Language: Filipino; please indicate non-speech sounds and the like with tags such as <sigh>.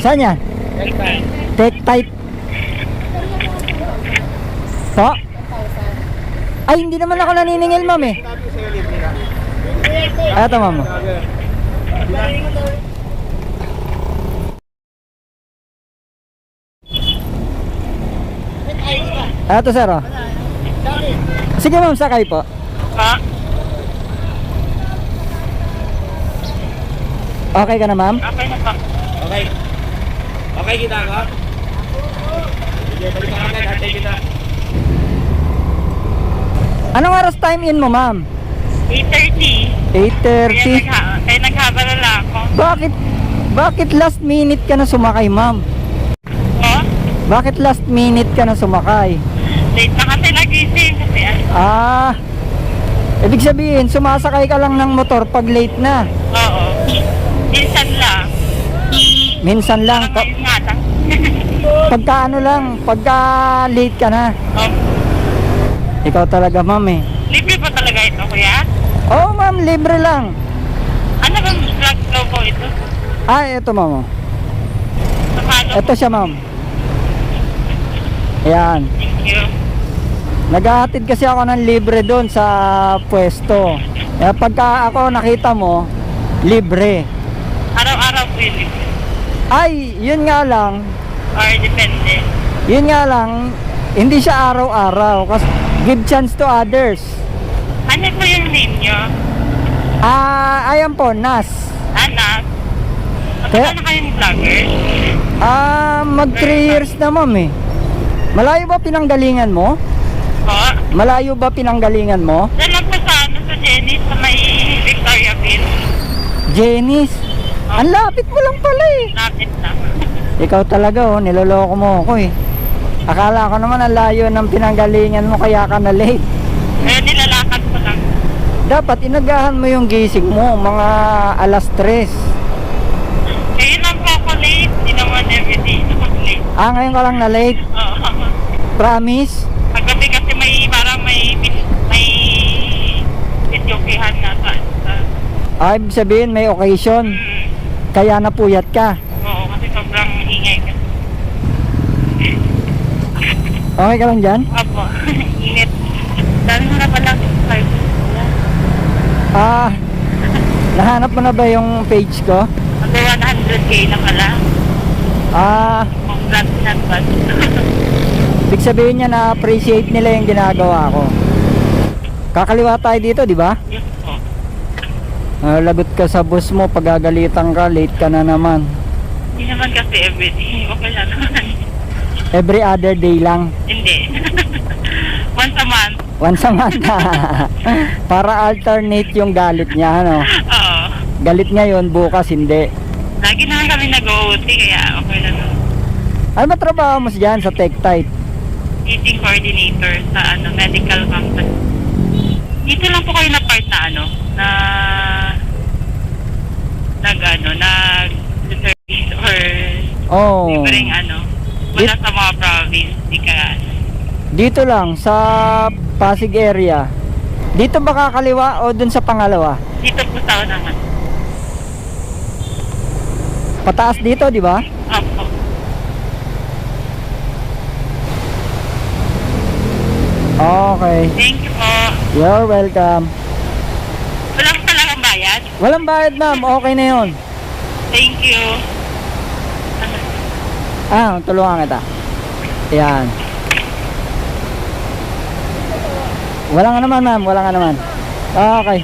Saan yan? Take type. Po? Ay, hindi naman ako naniningil, ma'am eh. Ka. Eto, ma'am. Eto, sir, oh. Sige, ma'am, sakay po. Ha? Okay ka na, ma'am? Okay na pa. Okay. Okay kita ka? Sige, balik ka agad. Hatay kita. Anong oras time in mo, ma'am? 8.30. Kaya, 8.30. nagha kaya naghabala lang ako. Bakit, bakit last minute ka na sumakay, ma'am? Oh? Bakit last minute ka na sumakay? Late na kasi nagising. Kasi ano. Ah, ibig sabihin, sumasakay ka lang ng motor pag late na. Oo. Minsan. Minsan lang, lang. <laughs> pagka ano lang, pagka late ka na. oh. Ikaw talaga, ma'am eh. Libre pa talaga ito, kuya? Oo, ma'am, libre lang. Ano bang vlog logo ito? Ay, eto, ma'am. oh. Eto siya, ma'am. Ayan. Thank you. Naghahatid kasi ako ng libre doon sa pwesto. Kaya pagka ako nakita mo, libre. Araw-araw po yun libre. Ay, yun nga lang, Or depende. yun nga lang, hindi siya araw-araw. Kasi give chance to others. Ano po yung name nyo? Ah, ayan po, Nas. Anak? Kaya- Matagal na kayong vlogger? Ah, mag 3 years na ma'am eh. Malayo ba pinanggalingan mo? Po? Malayo ba pinanggalingan mo? Lang po sa ano, sa Jenny, sa may Victoriaville. Janice. Ang lapit mo lang pala eh. Lapit na. Ikaw talaga oh, niloloko mo ako eh. Akala ko naman ang layo ng pinanggalingan mo kaya ka na late. Kaya nilalakad ko lang. Dapat inagahan mo yung gising mo, mga alas 3. Kaya lang ako late. Hindi naman everyday late. Ah, ngayon ka lang na late. Oo. Promise? Paggabi kasi may parang may may videokehan na sa Ah, ibig sabihin may occasion, mm, kaya napuyat ka. oo kasi sobrang ingay kasi. Okay ka lang dyan? Opo, <laughs> init. Dami mo na pala. Ah, nahanap mo na ba yung page ko? Mag 100k na pala. Ah, Congrats in advance. ibig sabihin niya na-appreciate nila yung ginagawa ko. Kakaliwa tayo dito, di ba? yes po. Ah, lagot ka sa boss mo, pagagalitan ka, late ka na naman. Hindi naman kasi everyday. Okay lang naman. Every other day lang. Hindi. <laughs> Once a month. Once a month. <laughs> Para alternate yung galit niya, ano? Oo. Galit ngayon, bukas hindi. Lagi naman kami nag-OT kaya okay lang. Ano ba trabaho mo dyan sa tech type? Teaching coordinator sa ano medical company. Dito lang po kayo na part na ano na ano nag service or Oh, libreng ano wala sa mga province di ka ano. dito lang sa Pasig area. Dito ba kakaliwa o dun sa pangalawa? dito po sa naman Pataas dito, di ba? opo Okay. thank you po You're welcome. Bayad Walang bayad, ma'am. Okay na yun. thank you Ah, tulungan kita. Yan. Wala nga naman, ma'am. Wala nga naman. Okay.